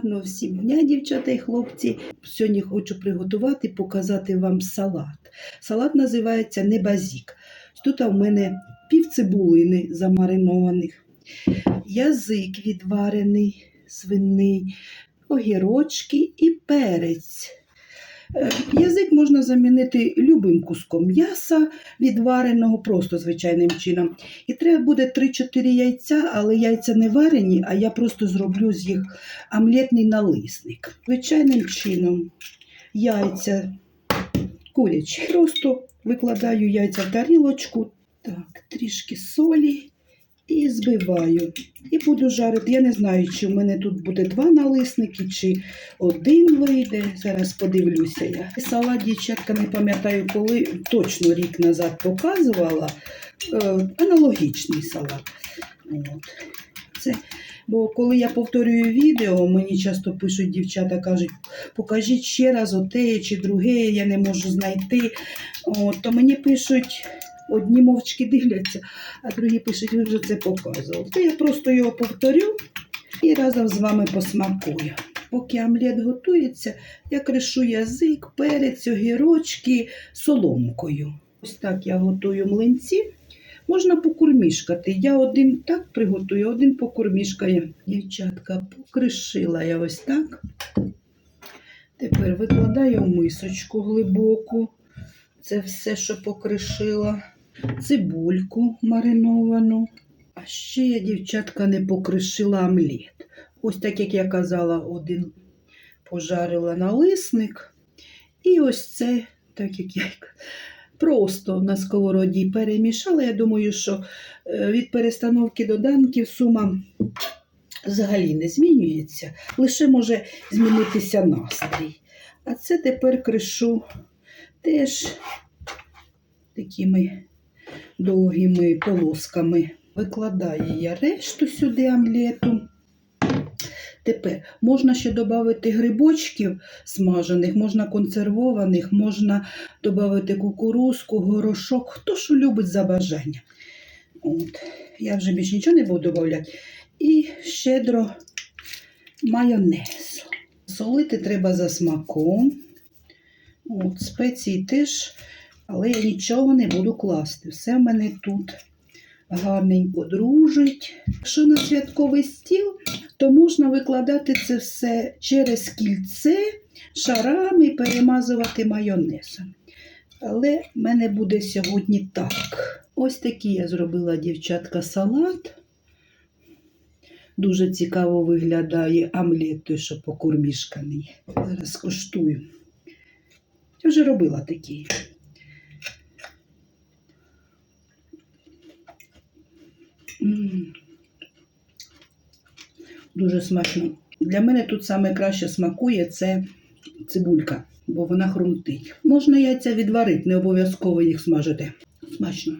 Гарного всім дня, дівчата і хлопці. Сьогодні хочу приготувати, і показати вам салат. Салат називається небазік. Тут у мене пів цибулини замаринованих, язик відварений, свиний, огірочки і перець. Е, Язик можна замінити любим куском м'яса, відвареного просто звичайним чином. І треба буде 3-4 яйця, але яйця не варені, а я просто зроблю з їх омлетний налисник. Звичайним чином яйця курячі. Просто викладаю яйця в тарілочку, так, трішки солі і збиваю. І буду жарити. Я не знаю, чи в мене тут буде два налисники, чи один вийде. Зараз подивлюся я. Салат, дівчатка, не пам'ятаю, коли точно рік назад показувала. Е, аналогічний салат. От. Це, бо коли я повторюю відео, мені часто пишуть дівчата, кажуть, покажіть ще раз оте чи друге, я не можу знайти. От, то мені пишуть, одні мовчки дивляться, а другі пишуть, ви вже це показували. То я просто його повторю і разом з вами посмакую. Поки омлет готується, я кришу язик, перець, огірочки соломкою. Ось так я готую млинці. Можна покурмішкати. Я один так приготую, один покурмішкає. Дівчатка, покришила я ось так. Тепер викладаю в мисочку глибоку. Це все, що покришила. Цибульку мариновану. А ще я, дівчатка, не покришила омлет. Ось так, як я казала, один пожарила налисник. І ось це, так як я просто на сковороді перемішала. Я думаю, що е, від перестановки доданків сума взагалі не змінюється, лише може змінитися настрій. А це тепер кришу теж такими довгими полосками. Викладаю я решту сюди омлету. Тепер можна ще додати грибочків смажених, можна консервованих, можна додати кукурузку, горошок, хто що любить за бажання. От. Я вже більше нічого не буду додавати. І щедро майонез. Солити треба за смаком. От, спеції теж, але я нічого не буду класти. Все в мене тут гарненько дружить. Якщо на святковий стіл, то можна викладати це все через кільце шарами і перемазувати майонезом. Але в мене буде сьогодні так. Ось такий я зробила, дівчатка, салат. Дуже цікаво виглядає омлет, той, що покурмішканий. Зараз коштую. Я вже робила такий. Дуже смачно. Для мене тут саме краще смакує це цибулька, бо вона хрумтить. Можна яйця відварити, не обов'язково їх смажити. Смачно.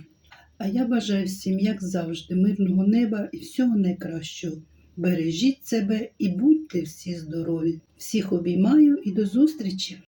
А я бажаю всім, як завжди, мирного неба і всього найкращого. Бережіть себе і будьте всі здорові. Всіх обіймаю і до зустрічі!